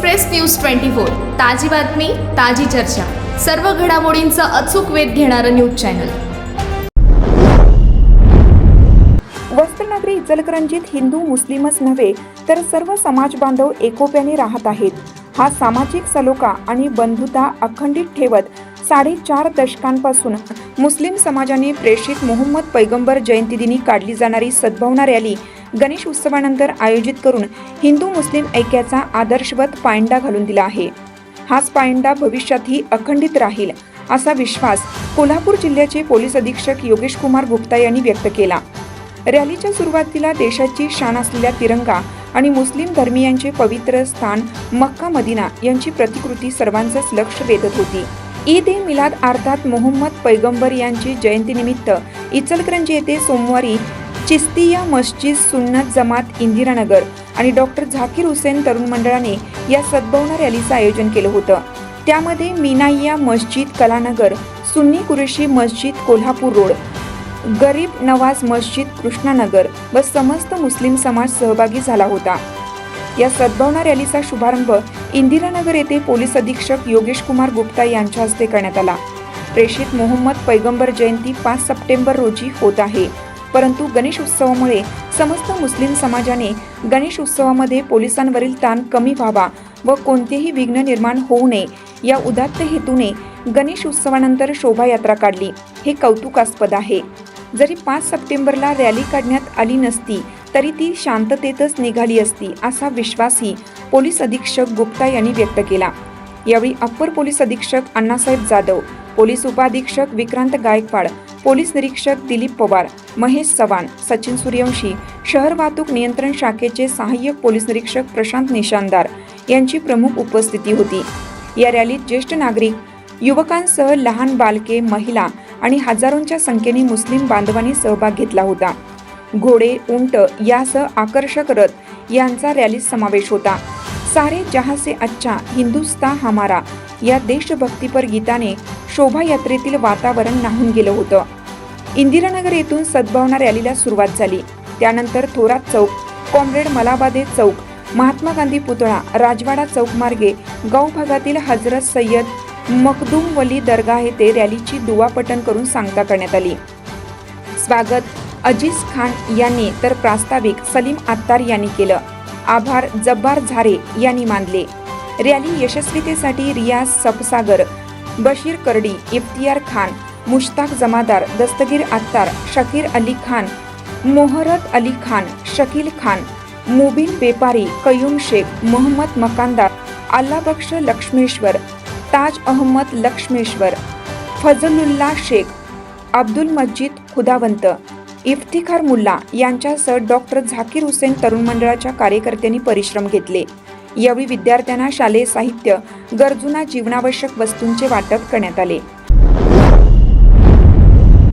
Express news twenty four ताजी बातमी ताजी चर्चा. सर्व घडामोडींचा अचूक वेध घेणारं न्यूज चॅनल. वस्त्रनगरी इचलकरंजीत हिंदू मुस्लिमच नव्हे तर सर्व समाज बांधव एकोप्याने राहत आहेत. हा सामाजिक सलोखा आणि बंधुता अखंडित ठेवत साडेचार दशकांपासून मुस्लिम समाजाने प्रेषित मोहम्मद पैगंबर जयंतीदिनी काढली जाणारी सद्भावना रॅली गणेश उत्सवानंतर आयोजित करून हिंदू मुस्लिम ऐक्याचा आदर्शवत पायंडा घालून दिला आहे. हाच पायंडा भविष्यातही अखंडित राहील असा विश्वास कोल्हापूर जिल्ह्याचे पोलीस अधीक्षक योगेश कुमार गुप्ता यांनी व्यक्त केला. रॅलीच्या सुरुवातीला देशाची शान असलेल्या तिरंगा आणि मुस्लिम धर्मियांचे पवित्र स्थान मक्का मदिना यांची प्रतिकृती सर्वांचंच लक्ष वेधत होती. ईद ए मिलाद अर्थात मोहम्मद पैगंबर यांची जयंतीनिमित्त इचलकरंजी येथे सोमवारी चिस्तिया मस्जिद सुन्नत जमात इंदिरानगर आणि डॉक्टर झाकीर हुसेन तरुण मंडळाने या सद्भावना रॅलीचं आयोजन केलं होतं. त्यामध्ये मिनाइया मस्जिद कलानगर सुन्नी कुरेशी मस्जिद कोल्हापूर रोड गरीब नवाज मस्जिद कृष्णानगर व समस्त मुस्लिम समाज सहभागी झाला होता. या सद्भावना रॅलीचा शुभारंभ इंदिरानगर येथे पोलीस अधीक्षक योगेश कुमार गुप्ता यांच्या हस्ते करण्यात आला. प्रेषित मोहम्मद पैगंबर जयंती पाच सप्टेंबर रोजी होत आहे. परंतु गणेश उत्सवामुळे समस्त मुस्लिम समाजाने गणेश उत्सवामध्ये पोलिसांवरील ताण कमी व्हावा व कोणतेही विघ्न निर्माण होऊ नये. या उदात्त हेतूने गणेश उत्सवानंतर शोभायात्रा काढली. हे कौतुकास्पद आहे. जरी पाच सप्टेंबरला रॅली काढण्यात आली नसती तरी ती शांततेतच निघाली असती असा विश्वासही पोलीस अधीक्षक गुप्ता यांनी व्यक्त केला. यावेळी अप्पर पोलीस अधीक्षक अण्णासाहेब जाधव पोलीस उपाधीक्षक विक्रांत गायकवाड पोलीस निरीक्षक दिलीप पवार महेश चव्हाण सचिन सूर्यवंशी शहर वाहतूक नियंत्रण शाखेचे सहाय्यक पोलीस निरीक्षक प्रशांत निशानदार यांची प्रमुख उपस्थिती होती. या रॅलीत ज्येष्ठ नागरिक युवकांसह लहान बालके महिला आणि हजारोंच्या संख्येने मुस्लिम बांधवांनी सहभाग घेतला होता. घोडे उंट यासह आकर्षक रथ यांचा रॅलीत समावेश होता. सारे जहाँ से अच्छा हिंदुस्ता हमारा या देशभक्तीपर गीताने शोभायात्रेतील वातावरण नाहून गेलं होतं. इंदिरानगर येथून सद्भावना रॅलीला सुरुवात झाली. त्यानंतर थोरात चौक कॉम्रेड मलाबादे चौक महात्मा गांधी पुतळा राजवाडा चौक मार्गे गाव भागातील हजरत सय्यद मखदूम वली दर्गा येथे रॅलीची दुवापटन करून सांगता करण्यात आली. स्वागत अजीज खान यांनी तर प्रास्ताविक सलीम आत्तार यांनी केलं. आभार जब्बार झारे यांनी मानले. रॅली यशस्वीतेसाठी रियाज सपसागर बशीर करडी इफ्तियार खान मुश्ताक जमादार दस्तगीर आत्तार शकीर अली खान मोहरत अली खान शकील खान मुबिन बेपारी कयूम शेख मोहम्मद मकानदार अल्लाबक्ष लक्ष्मेश्वर ताज अहमद लक्ष्मेश्वर फजलुल्ला शेख अब्दुल मज्जिद खुदावंत इफ्तिखार मुल्ला यांच्यासह डॉक्टर झाकीर हुसेन तरुण मंडळाच्या कार्यकर्त्यांनी परिश्रम घेतले. यावेळी विद्यार्थ्यांना शालेय साहित्य गरजूंना जीवनावश्यक वस्तूंचे वाटप करण्यात आले.